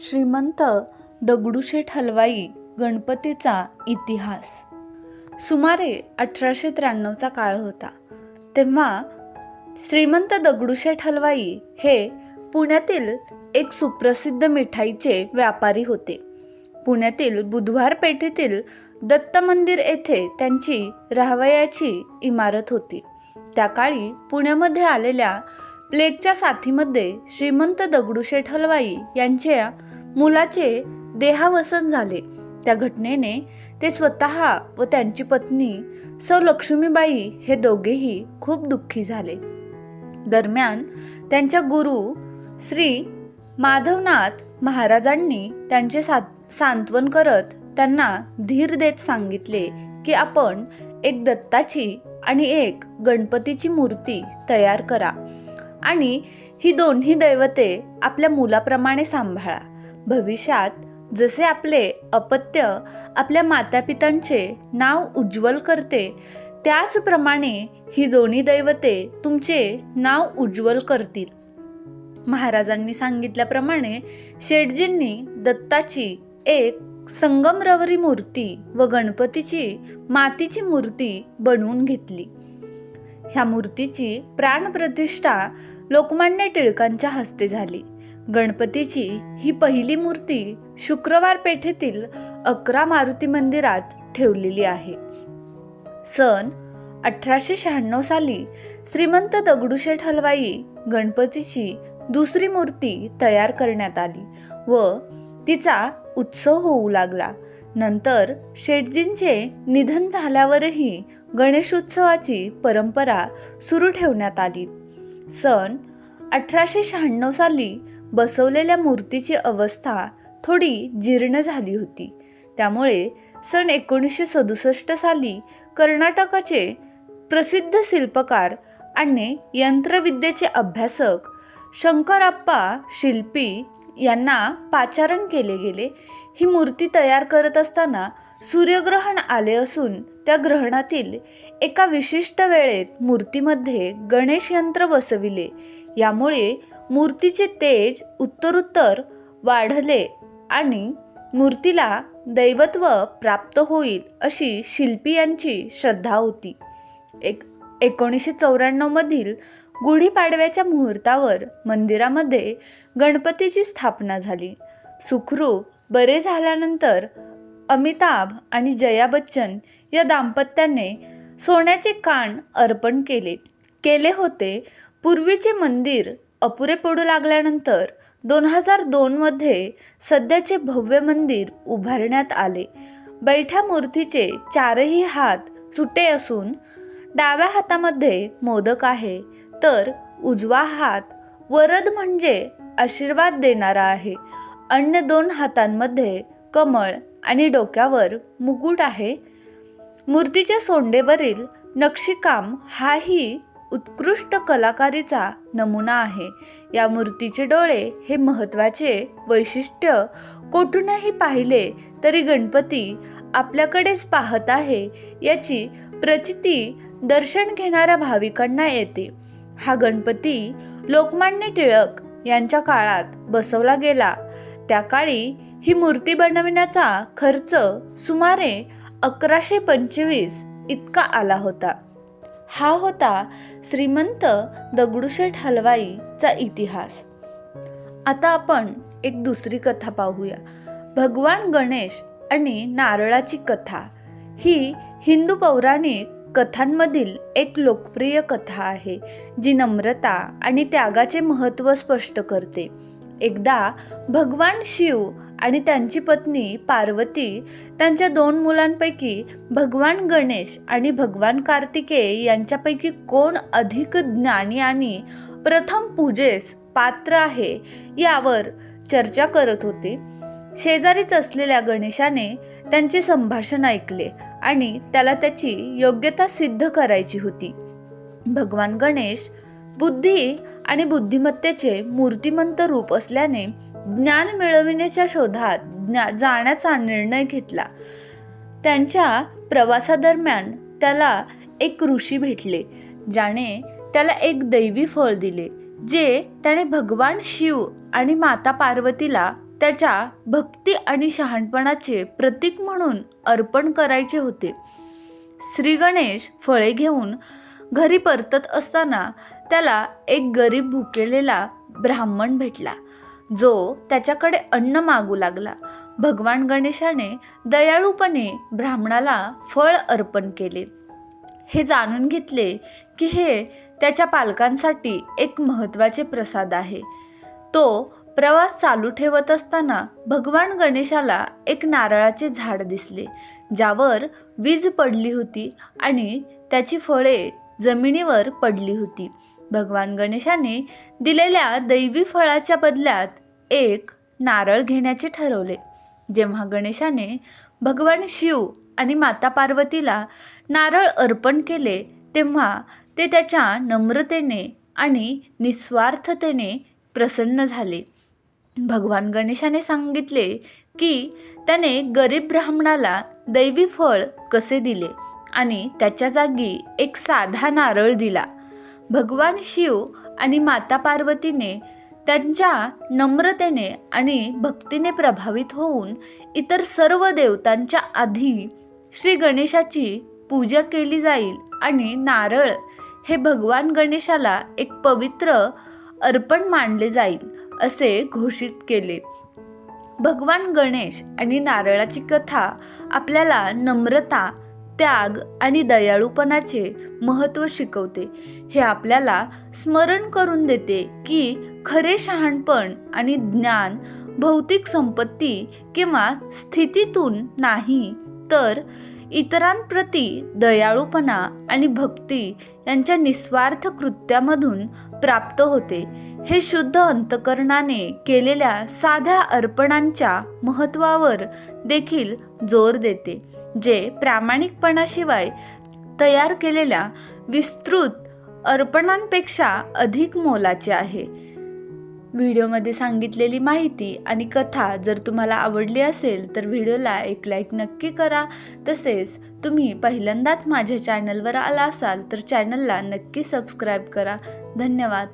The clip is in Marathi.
श्रीमंत दगडूशेठ हलवाई गणपतीचा इतिहास. सुमारे अठराशे त्र्याण्णवचा काळ होता. तेव्हा श्रीमंत दगडूशेठ हलवाई हे पुण्यातील एक सुप्रसिद्ध मिठाईचे व्यापारी होते. पुण्यातील बुधवार पेठेतील दत्त मंदिर येथे त्यांची राहावयाची इमारत होती. त्या काळी पुण्यामध्ये आलेल्या प्लेगच्या साथीमध्ये श्रीमंत दगडूशेठ हलवाई यांच्या मुलाचे देहावसन झाले. त्या घटनेने ते स्वतः व त्यांची पत्नी सौ लक्ष्मीबाई हे दोघेही खूप दुःखी झाले. दरम्यान त्यांच्या गुरु श्री माधवनाथ महाराजांनी त्यांचे सात सांत्वन करत त्यांना धीर देत सांगितले की आपण एक दत्ताची आणि एक गणपतीची मूर्ती तयार करा. आणि ही दोन्ही दैवते आपल्या मुलाप्रमाणे सांभाळा. भविष्यात जसे आपले अपत्य आपल्या मातापितांचे नाव उज्ज्वल करते त्याचप्रमाणे ही दोन्ही दैवते तुमचे नाव उज्ज्वल करतील. महाराजांनी सांगितल्याप्रमाणे शेटजींनी दत्ताची एक संगमरवरी मूर्ती व गणपतीची मातीची मूर्ती बनवून घेतली. ह्या मूर्तीची प्राणप्रतिष्ठा लोकमान्य टिळकांच्या हस्ते झाली. गणपतीची ही पहिली मूर्ती शुक्रवार पेठेतील अकरा मारुती मंदिरात ठेवलेली आहे. सन अठराशे शहाण्णव साली श्रीमंत दगडूशेठ हलवाई गणपतीची दुसरी मूर्ती तयार करण्यात आली व तिचा उत्सव होऊ लागला. नंतर शेटजींचे निधन झाल्यावरही गणेशोत्सवाची परंपरा सुरू ठेवण्यात आली. सन अठराशे शहाण्णव साली बसवलेल्या मूर्तीची अवस्था थोडी जीर्ण झाली होती. त्यामुळे सन एकोणीसशे सदुसष्ट साली कर्नाटकाचे प्रसिद्ध शिल्पकार आणि यंत्रविद्येचे अभ्यासक शंकरप्पा शिल्पी यांना पाचारण केले गेले. ही मूर्ती तयार करत असताना सूर्यग्रहण आले असून त्या ग्रहणातील एका विशिष्ट वेळेत मूर्तीमध्ये गणेश यंत्र बसविले. यामुळे मूर्तीचे तेज उत्तरोत्तर वाढले आणि मूर्तीला दैवत्व प्राप्त होईल अशी शिल्पी यांची श्रद्धा होती. एक एकोणीसशे चौऱ्याण्णवमधील गुढीपाडव्याच्या मुहूर्तावर मंदिरामध्ये गणपतीची स्थापना झाली. सुखरूप बरे झाल्यानंतर अमिताभ आणि जया बच्चन या दाम्पत्याने सोन्याचे कान अर्पण केले. केले होते. पूर्वीचे मंदिर अपुरे पडू लागल्यानंतर दोन हजार दोनमध्ये सध्याचे भव्य मंदिर उभारण्यात आले. बैठ्या मूर्तीचे चारही हात सुटे असून डाव्या हातामध्ये मोदक आहे. तर उजवा हात वरद म्हणजे आशीर्वाद देणारा आहे. अन्य दोन हातांमध्ये कमळ आणि डोक्यावर मुकुट आहे. मूर्तीच्या सोंडेवरील नक्षीकाम हाही उत्कृष्ट कलाकारीचा नमुना आहे. या मूर्तीचे डोळे हे महत्त्वाचे वैशिष्ट्य कोठूनही पाहिले तरी गणपती आपल्याकडेच पाहत आहे याची प्रचिती दर्शन घेणाऱ्या भाविकांना येते. हा गणपती लोकमान्य टिळक यांच्या काळात बसवला गेला. त्या काळी ही मूर्ती बनविण्याचा खर्च सुमारे अकराशे पंचवीस इतका आला होता. हा होता श्रीमंत दगडूशेठ हलवाईचा इतिहास. आता आपण एक दुसरी कथा पाहूया. भगवान गणेश आणि नारळाची कथा ही हिंदू पौराणिक कथांमधील एक लोकप्रिय कथा आहे जी नम्रता आणि त्यागाचे महत्त्व स्पष्ट करते. एकदा भगवान शिव आणि त्यांची पत्नी पार्वती त्यांच्या दोन मुलांपैकी भगवान गणेश आणि भगवान कार्तिकेय यांच्यापैकी कोण अधिक ज्ञानी आणि प्रथम पूजेस पात्र आहे यावर चर्चा करत होते. शेजारीच असलेल्या गणेशाने त्यांचे संभाषण ऐकले आणि त्याला त्याची योग्यता सिद्ध करायची होती. भगवान गणेश बुद्धी आणि बुद्धिमत्तेचे मूर्तिमंत रूप असल्याने ज्ञान मिळविण्याच्या शोधात ज्ञा जाण्याचा निर्णय घेतला. त्यांच्या प्रवासादरम्यान त्याला एक ऋषी भेटले ज्याने त्याला एक दैवी फळ दिले जे त्याने भगवान शिव आणि माता पार्वतीला त्याच्या भक्ती आणि शहाणपणाचे प्रतीक म्हणून अर्पण करायचे होते. श्री गणेश फळे घेऊन घरी परतत असताना त्याला एक गरीब भुकेलेला ब्राह्मण भेटला. जो त्याच्याकडे अन्न मागू लागला. भगवान गणेशाने दयाळूपणे ब्राह्मणाला फळ अर्पण केले. हे जाणून घेतले की हे त्याच्या पालकांसाठी एक महत्त्वाचे प्रसाद आहे. तो प्रवास चालू ठेवत असताना भगवान गणेशाला एक नारळाचे झाड दिसले. ज्यावर वीज पडली होती आणि त्याची फळे जमिनीवर पडली होती. भगवान गणेशाने दिलेल्या दैवी फळाच्या बदल्यात एक नारळ घेण्याचे ठरवले. जेव्हा गणेशाने भगवान शिव आणि माता पार्वतीला नारळ अर्पण केले तेव्हा ते त्याच्या नम्रतेने आणि निस्वार्थतेने प्रसन्न झाले. भगवान गणेशाने सांगितले की त्याने गरीब ब्राह्मणाला दैवी फळ कसे दिले आणि त्याच्या जागी एक साधा नारळ दिला. भगवान शिव आणि माता पार्वतीने त्यांच्या नम्रतेने आणि भक्तीने प्रभावित होऊन इतर सर्व देवतांच्या आधी श्री गणेशाची पूजा केली जाईल आणि नारळ हे भगवान गणेशाला एक पवित्र अर्पण मानले जाईल असे घोषित केले. भगवान गणेश आणि नारळाची कथा आपल्याला नम्रता त्याग आणि दयाळूपणाचे महत्त्व शिकवते. हे आपल्याला स्मरण करून देते की खरे शहाणपण आणि ज्ञान भौतिक संपत्ती किंवा स्थितीतून नाही तर इतरांप्रती दयाळूपणा आणि भक्ती यांच्या निस्वार्थ कृत्यामधून प्राप्त होते. हे शुद्ध अंतकरणाने केलेल्या साध्या अर्पणांच्या महत्त्वावर देखील जोर देते जे प्रामाणिकपणाशिवाय तयार केलेल्या विस्तृत अर्पणांपेक्षा अधिक मोलाचे आहे. व्हिडिओमध्ये सांगितलेली माहिती आणि कथा जर तुम्हाला आवडली असेल तर व्हिडिओला एक लाईक नक्की करा. तसेच तुम्ही पहिल्यांदाच माझ्या चॅनलवर आला असाल तर चॅनलला नक्की सबस्क्राईब करा. धन्यवाद.